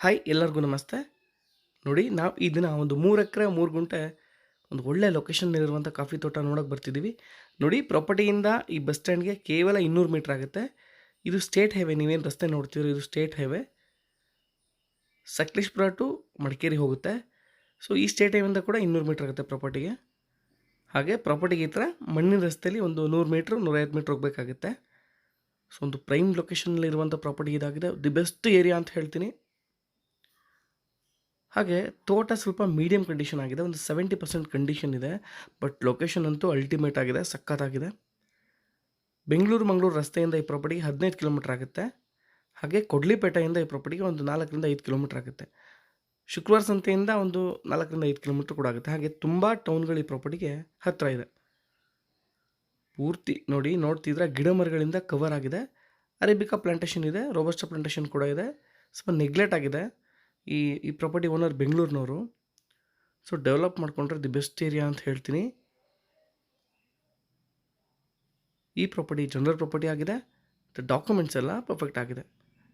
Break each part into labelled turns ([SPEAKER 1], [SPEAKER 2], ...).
[SPEAKER 1] Hi, ಎಲ್ಲರಿಗೂ ನಮಸ್ತೆ. ನೋಡಿ, ನಾವು ಈ ದಿನ ಒಂದು ಮೂರು ಎಕರೆ, ಮೂರು ಗುಂಟೆ ಒಂದು ಒಳ್ಳೆ ಲೊಕೇಶನ್ನಲ್ಲಿರುವಂಥ ಕಾಫಿ ತೋಟ ನೋಡೋಕೆ ಬರ್ತಿದ್ದೀವಿ ನೋಡಿ ಪ್ರಾಪರ್ಟಿಯಿಂದ ಈ ಬಸ್ ಸ್ಟ್ಯಾಂಡ್ಗೆ ಕೇವಲ ಇನ್ನೂರು ಮೀಟ್ರ್ ಆಗುತ್ತೆ. ಇದು ಸ್ಟೇಟ್ ಹೈವೇ ನೀವೇನು ರಸ್ತೆ ನೋಡ್ತೀರೋ ಇದು state highway Sakleshpur to Madikeri ಹೋಗುತ್ತೆ. ಸೊ ಈ ಸ್ಟೇಟ್ ಹೈವೇಯಿಂದ ಕೂಡ ಇನ್ನೂರು ಮೀಟ್ರ್ ಆಗುತ್ತೆ ಪ್ರಾಪರ್ಟಿಗೆ ಹಾಗೆ ಪ್ರಾಪರ್ಟಿಗೆ ಈ ಥರ ಮಣ್ಣಿನ ರಸ್ತೆಯಲ್ಲಿ ಒಂದು ನೂರು ಮೀಟ್ರ್ ನೂರೈವತ್ತು ಮೀಟ್ರ್ ಹೋಗಬೇಕಾಗುತ್ತೆ. ಸೊ ಒಂದು ಪ್ರೈಮ್ ಲೊಕೇಶನಲ್ಲಿ ಇರುವಂಥ ಪ್ರಾಪರ್ಟಿ ಇದಾಗಿದೆ. ದಿ ಬೆಸ್ಟ್ ಏರಿಯಾ ಅಂತ ಹೇಳ್ತೀನಿ. ಹಾಗೆ ತೋಟ ಸ್ವಲ್ಪ ಮೀಡಿಯಮ್ ಕಂಡೀಷನ್ ಆಗಿದೆ, ಒಂದು ಸೆವೆಂಟಿ ಪರ್ಸೆಂಟ್ ಕಂಡೀಷನ್ ಇದೆ ಬಟ್ ಲೊಕೇಶನ್ ಅಂತೂ ಅಲ್ಟಿಮೇಟ್ ಆಗಿದೆ, ಸಖತ್ತಾಗಿದೆ. ಬೆಂಗಳೂರು, ಮಂಗಳೂರು ರಸ್ತೆಯಿಂದ ಈ ಪ್ರಾಪರ್ಟಿಗೆ ಹದಿನೈದು ಕಿಲೋಮೀಟ್ರ್ ಆಗುತ್ತೆ. ಹಾಗೆ ಕೊಡ್ಲಿಪೇಟೆಯಿಂದ ಈ ಪ್ರಾಪರ್ಟಿಗೆ ಒಂದು ನಾಲ್ಕರಿಂದ ಐದು ಕಿಲೋಮೀಟ್ರ್ ಆಗುತ್ತೆ. ಶುಕ್ರವಾರ ಸಂತೆಯಿಂದ ಒಂದು ನಾಲ್ಕರಿಂದ ಐದು ಕಿಲೋಮೀಟ್ರ್ ಕೂಡ ಆಗುತ್ತೆ. ಹಾಗೆ ತುಂಬ ಟೌನ್ಗಳು ಈ ಪ್ರಾಪರ್ಟಿಗೆ ಹತ್ತಿರ ಇದೆ. ಪೂರ್ತಿ ನೋಡಿ, ನೋಡ್ತಿದ್ರೆ ಗಿಡ ಮರಗಳಿಂದ ಕವರ್ ಆಗಿದೆ. ಅರೇಬಿಕಾ ಪ್ಲಾಂಟೇಷನ್ ಇದೆ ರೋಬಸ್ಟ ಪ್ಲಾಂಟೇಷನ್ ಕೂಡ ಇದೆ. ಸ್ವಲ್ಪ ನೆಗ್ಲೆಕ್ಟ್ ಆಗಿದೆ. ಈ ಈ ಪ್ರಾಪರ್ಟಿ ಓನರ್ ಬೆಂಗಳೂರಿನವರು. ಸೊ ಡೆವಲಪ್ ಮಾಡಿಕೊಂಡ್ರೆ ದಿ ಬೆಸ್ಟ್ ಏರಿಯಾ ಅಂತ ಹೇಳ್ತೀನಿ. ಈ ಪ್ರಾಪರ್ಟಿ ಜನರಲ್ ಪ್ರಾಪರ್ಟಿ ಆಗಿದೆ. ಮತ್ತು ಡಾಕ್ಯುಮೆಂಟ್ಸ್ ಎಲ್ಲ ಪರ್ಫೆಕ್ಟ್ ಆಗಿದೆ.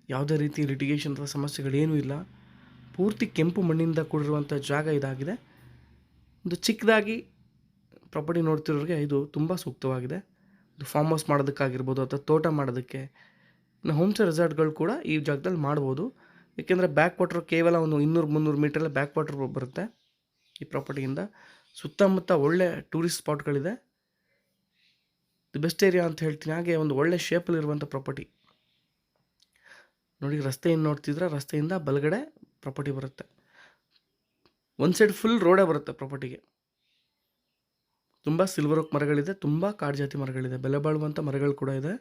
[SPEAKER 1] ಯಾವುದೇ ರೀತಿ ಲಿಟಿಗೇಷನ್ ಅಥವಾ ಸಮಸ್ಯೆಗಳೇನೂ ಇಲ್ಲ. ಪೂರ್ತಿ ಕೆಂಪು ಮಣ್ಣಿಂದ ಕೂಡಿರುವಂಥ ಜಾಗ ಇದಾಗಿದೆ. ಒಂದು ಚಿಕ್ಕದಾಗಿ ಪ್ರಾಪರ್ಟಿ ನೋಡ್ತಿರೋರಿಗೆ ಇದು ತುಂಬ ಸೂಕ್ತವಾಗಿದೆ. ಒಂದು ಫಾರ್ಮ್ ಹೌಸ್ ಮಾಡೋದಕ್ಕಾಗಿರ್ಬೋದು ಅಥವಾ ತೋಟ ಮಾಡೋದಕ್ಕೆ. ಇನ್ನು ಹೋಮ್ ಸ್ಟೇ ರೆಸಾರ್ಟ್ಗಳು ಕೂಡ ಈ ಜಾಗದಲ್ಲಿ ಮಾಡ್ಬೋದು. ಏಕೆಂದರೆ ಬ್ಯಾಕ್ ವಾಟ್ರ್ ಕೇವಲ ಒಂದು ಇನ್ನೂರು ಮುನ್ನೂರು ಮೀಟ್ರಲ್ಲಿ ಬ್ಯಾಕ್ ವಾಟ್ರ್ ಬರುತ್ತೆ ಈ ಪ್ರಾಪರ್ಟಿಯಿಂದ ಸುತ್ತಮುತ್ತ ಒಳ್ಳೆ ಟೂರಿಸ್ಟ್ ಸ್ಪಾಟ್ಗಳಿದೆ ದಿ ಬೆಸ್ಟ್ ಏರಿಯಾ ಅಂತ ಹೇಳ್ತೀನಿ, ಹಾಗೆ ಒಂದು ಒಳ್ಳೆ ಶೇಪಲ್ಲಿರುವಂಥ ಪ್ರಾಪರ್ಟಿ ನೋಡಿ, ರಸ್ತೆಯನ್ನು ನೋಡ್ತಿದ್ರೆ ರಸ್ತೆಯಿಂದ ಬಲಗಡೆ ಪ್ರಾಪರ್ಟಿ ಬರುತ್ತೆ. ಒಂದು ಸೈಡ್ ಫುಲ್ ರೋಡೇ ಬರುತ್ತೆ ಪ್ರಾಪರ್ಟಿಗೆ ತುಂಬ ಸಿಲ್ವರ್ ಓಕ್ ಮರಗಳಿದೆ, ತುಂಬ ಕಾಡು ಜಾತಿ ಮರಗಳಿದೆ, ಬೆಲೆ ಬಾಳುವಂಥ ಮರಗಳು ಕೂಡ ಇದೆ.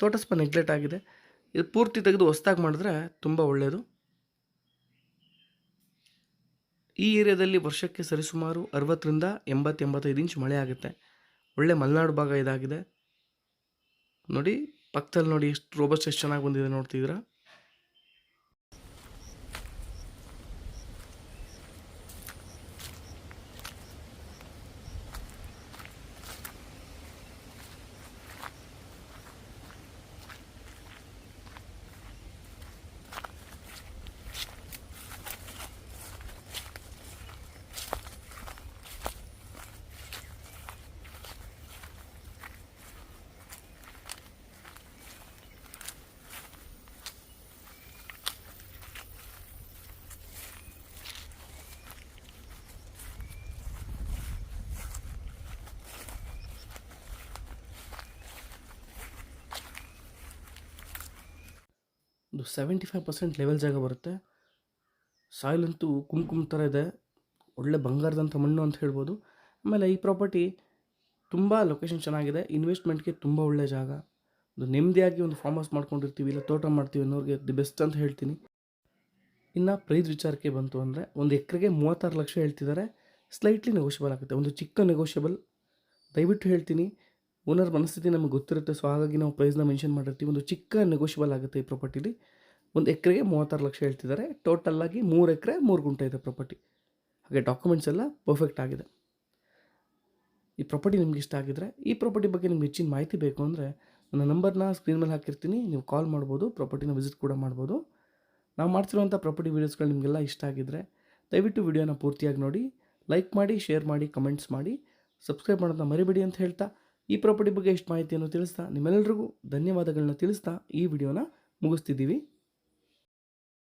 [SPEAKER 1] ತೋಟ ಸ್ವಲ್ಪ ನೆಗ್ಲೆಕ್ಟ್ ಆಗಿದೆ. ಇದು ಪೂರ್ತಿ ತೆಗೆದು ಹೊಸ್ದಾಗಿ ಮಾಡಿದ್ರೆ ತುಂಬ ಒಳ್ಳೆಯದು ಈ ಏರಿಯಾದಲ್ಲಿ ವರ್ಷಕ್ಕೆ ಸರಿಸುಮಾರು ಅರವತ್ತರಿಂದ ಎಂಬತ್ತು ಎಂಬತ್ತೈದು ಇಂಚ್ ಮಳೆ ಆಗುತ್ತೆ. ಒಳ್ಳೆ ಮಲೆನಾಡು ಭಾಗ ಇದಾಗಿದೆ. ನೋಡಿ, ಪಕ್ಕದಲ್ಲಿ ನೋಡಿ ಎಷ್ಟು ರೋಬಸ್ಟ್ ಎಷ್ಟು ಚೆನ್ನಾಗಿ ಬಂದಿದೆ ನೋಡ್ತಿದ್ದೀರಾ? ಒಂದು ಸೆವೆಂಟಿ ಫೈವ್ ಪರ್ಸೆಂಟ್ ಲೆವೆಲ್ ಜಾಗ ಬರುತ್ತೆ. ಸಾಯಿಲ್ ಅಂತೂ ಕುಂಕುಮ ಥರ ಇದೆ. ಒಳ್ಳೆ ಬಂಗಾರದಂಥ ಮಣ್ಣು ಅಂತ ಹೇಳ್ಬೋದು. ಆಮೇಲೆ ಈ ಪ್ರಾಪರ್ಟಿ ತುಂಬ ಲೊಕೇಶನ್ ಚೆನ್ನಾಗಿದೆ. ಇನ್ವೆಸ್ಟ್ಮೆಂಟ್ಗೆ ತುಂಬ ಒಳ್ಳೆ ಜಾಗ. ಒಂದು ನೆಮ್ಮದಿಯಾಗಿ ಒಂದು ಫಾರ್ಮ್ ಹೌಸ್ ಮಾಡ್ಕೊಂಡಿರ್ತೀವಿ, ಇಲ್ಲ ತೋಟ ಮಾಡ್ತೀವಿ ಅನ್ನೋರಿಗೆ ದಿ ಬೆಸ್ಟ್ ಅಂತ ಹೇಳ್ತೀನಿ. ಇನ್ನು ಪ್ರೈಸ್ ವಿಚಾರಕ್ಕೆ ಬಂತು ಅಂದರೆ ಒಂದು ಎಕರೆಗೆ ಮೂವತ್ತಾರು ಲಕ್ಷ ಹೇಳ್ತಿದ್ದಾರೆ. ಸ್ಲೈಟ್ಲಿ ನೆಗೋಷಿಯಬಲ್ ಆಗುತ್ತೆ. ಒಂದು ಚಿಕ್ಕ ನೆಗೋಷಿಯಬಲ್ ದಯವಿಟ್ಟು ಹೇಳ್ತೀನಿ. ಓನರ್ ಮನಸ್ಥಿತಿ ನಮಗೆ ಗೊತ್ತಿರುತ್ತೆ ಸೊ ಹಾಗಾಗಿ ನಾವು ಪ್ರೈಸ್ನ ಮೆನ್ಷನ್ ಮಾಡಿರ್ತೀವಿ. ಒಂದು ಚಿಕ್ಕ ನೆಗೋಷಿಯಬಲ್ ಆಗುತ್ತೆ ಈ ಪ್ರಾಪರ್ಟಿಲಿ ಒಂದು ಎಕರೆಗೆ ಮೂವತ್ತಾರು ಲಕ್ಷ ಹೇಳ್ತಿದ್ದಾರೆ. ಟೋಟಲ್ ಆಗಿ ಮೂರು ಎಕರೆ ಮೂರು ಗುಂಟೆ ಇದೆ ಪ್ರಾಪರ್ಟಿ ಹಾಗೆ ಡಾಕ್ಯುಮೆಂಟ್ಸ್ ಎಲ್ಲ ಪರ್ಫೆಕ್ಟ್ ಆಗಿದೆ. ಈ ಪ್ರಾಪರ್ಟಿ ನಿಮ್ಗೆ ಇಷ್ಟ ಆಗಿದ್ರೆ, ಈ ಪ್ರಾಪರ್ಟಿ ಬಗ್ಗೆ ನಿಮ್ಗೆ ಹೆಚ್ಚಿನ ಮಾಹಿತಿ ಬೇಕು ಅಂದರೆ ನನ್ನ ನಂಬರ್ನ ಸ್ಕ್ರೀನ್ ಮೇಲೆ ಹಾಕಿರ್ತೀನಿ. ನೀವು ಕಾಲ್ ಮಾಡ್ಬೋದು ಪ್ರಾಪರ್ಟಿನ ವಿಸಿಟ್ ಕೂಡ ಮಾಡ್ಬೋದು. ನಾವು ಮಾಡ್ತಿರುವಂಥ ಪ್ರಾಪರ್ಟಿ ವೀಡಿಯೋಸ್ಗಳು ನಿಮಗೆಲ್ಲ ಇಷ್ಟ ಆಗಿದ್ರೆ ದಯವಿಟ್ಟು ವಿಡಿಯೋನ ಪೂರ್ತಿಯಾಗಿ ನೋಡಿ ಲೈಕ್ ಮಾಡಿ ಶೇರ್ ಮಾಡಿ ಕಮೆಂಟ್ಸ್ ಮಾಡಿ. ಸಬ್ಸ್ಕ್ರೈಬ್ ಮಾಡೋದನ್ನ ಮರಿಬೇಡಿ ಅಂತ ಹೇಳ್ತಾ ಈ ಪ್ರಾಪರ್ಟಿ ಬಗ್ಗೆ ಎಷ್ಟು ಮಾಹಿತಿಯನ್ನು ತಿಳಿಸ್ತಾ ನಿಮ್ಮೆಲ್ಲರಿಗೂ ಧನ್ಯವಾದಗಳನ್ನ ತಿಳಿಸ್ತಾ ಈ ವಿಡಿಯೋನ ಮುಗಿಸ್ತಿದ್ದೀವಿ.